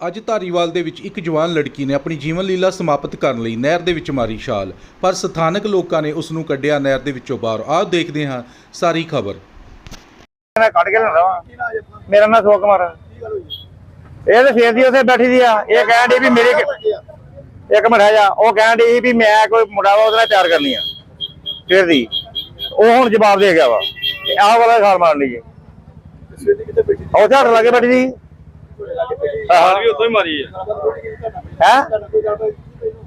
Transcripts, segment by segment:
ਅੱਜ ਧਾਰੀਵਾਲ ਦੇ ਵਿੱਚ ਇੱਕ ਜਵਾਨ ਲੜਕੀ ਨੇ ਆਪਣੀ ਜੀਵਨ ਲੀਲਾ ਸਮਾਪਤ ਕਰਨ ਲਈ ਨਹਿਰ ਦੇ ਵਿੱਚ ਮਾਰੀ ਛਾਲ। ਪਰ ਸਥਾਨਕ ਲੋਕਾਂ ਨੇ ਉਸ ਨੂੰ ਕੱਢਿਆ ਨਹਿਰ ਦੇ ਵਿੱਚੋਂ ਬਾਹਰ। ਆਓ ਦੇਖਦੇ ਹਾਂ ਸਾਰੀ ਖਬਰ। ਮੈਂ ਕੱਢ ਕੇ ਲੈਂਦਾ ਵਾ। ਮੇਰਾ ਨਾਮ ਸੋਕ ਕੁਮਾਰ ਇਹ ਤੇ ਫੇਰ ਦੀ ਉੱਥੇ ਬੈਠੀ ਦੀ ਆ। ਇਹ ਕਹਿਣ ਦੀ ਵੀ ਮੇਰੀ ਇੱਕ ਮਿੰਟ ਜਾ ਉਹ ਕਹਿਣ ਦੀ ਵੀ ਮੈਂ ਕੋਈ ਮੁੰਡਾ ਵਾ, ਉਹਦੇ ਨਾਲ ਪਿਆਰ ਕਰਨੀ ਆ। ਫੇਰ ਦੀ ਉਹ ਹੁਣ ਜਵਾਬ ਦੇ ਗਿਆ ਵਾ। ਤੇ ਆਹ ਵਾਲਾ ਖਾਲ ਮਾਰਨ ਲਈ। ਉਹ ਝਾੜ ਲੱਗੇ ਬੈਠੀ ਸੀ। ਹਾਲ ਵੀ ਉੱਥੋਂ ਹੀ ਮਾਰੀ ਹੈ ਹੈ?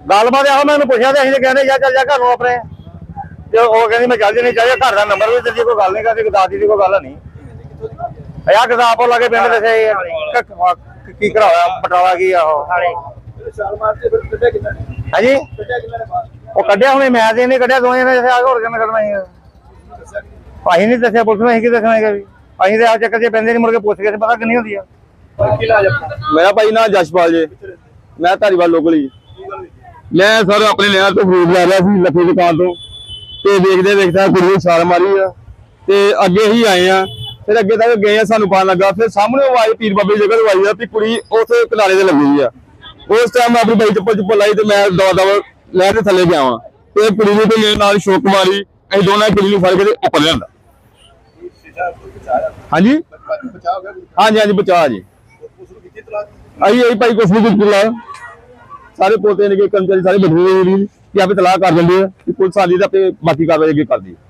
ਗੱਲਬਾਤ ਆਹੋ ਮੈਂ ਉਹਨੂੰ ਪੁੱਛਿਆ ਤੇ ਅਸੀਂ ਤੇ ਕਹਿੰਦੇ ਜਾ ਚੱਲ ਜਾ ਘਰ ਨੂੰ ਆਪਣੇ। ਤੇ ਉਹ ਕਹਿੰਦੀ ਮੈਂ ਚੱਲ ਜਣੀ ਚਾਹੀਏ ਘਰ ਦਾ ਨੰਬਰ ਵੀ ਦਿੱਤੀ ਕੋਈ ਗੱਲ ਨਹੀਂ ਕਰਦੀ ਦਾਦੀ ਦੀ ਕੋਈ ਗੱਲ ਨਹੀਂ। ਆ ਕਿਤਾਬ ਉਹ ਲਾਗੇ ਪਿੰਡ ਦੱਸਿਆ ਇਹ ਕੀ ਕਰਾਇਆ ਬਟਾਲਾ ਕੀ ਆ ਉਹ? ਹਾਂਜੀ? ਉਹ ਕੱਢਿਆ ਹੁਣੇ ਮੈਂ ਤੇ ਇਹਨੇ ਕੱਢਿਆ ਦੋਵੇਂ ਨੇ ਦੱਸਿਆ ਹੋਰ ਕਿਵੇਂ ਕੱਢਣਾ ਸੀ? ਅਸੀਂ ਨਹੀਂ ਦੱਸਿਆ ਪੁਲਿਸ ਨੂੰ ਅਸੀਂ ਕੀ ਦੱਸਣਾ ਹੈਗਾ ਵੀ? ਅਸੀਂ ਤੇ ਆ ਚੱਕਰ 'ਚ ਪੈਂਦੇ ਨਹੀਂ ਮੁੜ ਕੇ ਪੁੱਛ ਕੇ ਪਤਾ ਕਿੰਨੀ ਹੁੰਦੀ ਆ। ਮੇਰਾ ਭਾਈ ਨਾਮ ਜਸ਼ਪਾਲ ਜੇ। ਮੈਂ ਧਾਰੀਵਾਲ ਲੋਕਲ ਹੀ। ਮੈਂ ਸਰ ਆਪਣੇ ਨਹਿਰ ਤੋਂ ਫਰੂਟ ਲੈ ਰਿਹਾ ਸੀ ਲੱਖੇ ਦੁਕਾਨ ਤੋਂ। ਤੇ ਦੇਖਦੇ ਦੇਖਦਾ ਨੂੰ ਛਾਲ ਮਾਰੀ ਆ। ਤੇ ਅੱਗੇ ਹੀ ਆਏ ਆ। ਫਿਰ ਅੱਗੇ ਤੱਕ ਗਏ ਆ ਸਾਨੂੰ ਪਤਾ ਲੱਗਾ। ਫਿਰ ਸਾਹਮਣੇ ਆਵਾਜ਼ ਪੀਰ ਬਾਬੇ ਦੀ ਜਗ੍ਹਾ ਤੋਂ ਆਈ ਆ ਵੀ ਕੁੜੀ ਉੱਥੇ ਕਿਨਾਰੇ ਤੇ ਲੱਗੀ ਆ। ਉਸ ਟਾਈਮ ਮੈਂ ਆਪਣੀ ਬਾਈ ਚੱਪਲ ਚੁੱਪਲ ਲਾਈ ਤੇ ਮੈਂ ਦਵਾ ਦਵਾ ਲੈ ਕੇ ਥੱਲੇ ਗਿਆ ਵਾਂ। ਤੇ ਕੁੜੀ ਨੂੰ ਤੇ ਮੇਰੇ ਨਾਲ ਸ਼ੋਕ ਮਾਰੀ ਅਸੀਂ ਦੋਨਾਂ ਕੁੜੀ ਨੂੰ ਫੜ ਕੇ ਤੇ ਉੱਪਰ ਲਿਆਂਦਾ। ਹਾਂਜੀ? ਹਾਂਜੀ ਹਾਂਜੀ ਬਚਾ ਜੀ। ਆਈ ਆਈ ਭਾਈ ਕੁਛ ਨਹੀਂ ਕੁਝ ਲਾ ਸਾਰੇ ਪੋਤੇ ਨੇ ਕਿ ਕਰਮਚਾਰੀ ਸਾਰੇ ਬੈਠੇ ਹੋਏ ਨੇ ਕਿ ਆਪੇ ਤਲਾਕ ਕਰ ਦਿੰਦੇ ਆ ਕਿ ਪੁਲਿਸ ਆਲੀ ਤਾਂ ਆਪੇ ਬਾਕੀ ਕਾਰਵਾਈ ਅੱਗੇ ਕਰਦੀ ਹੈ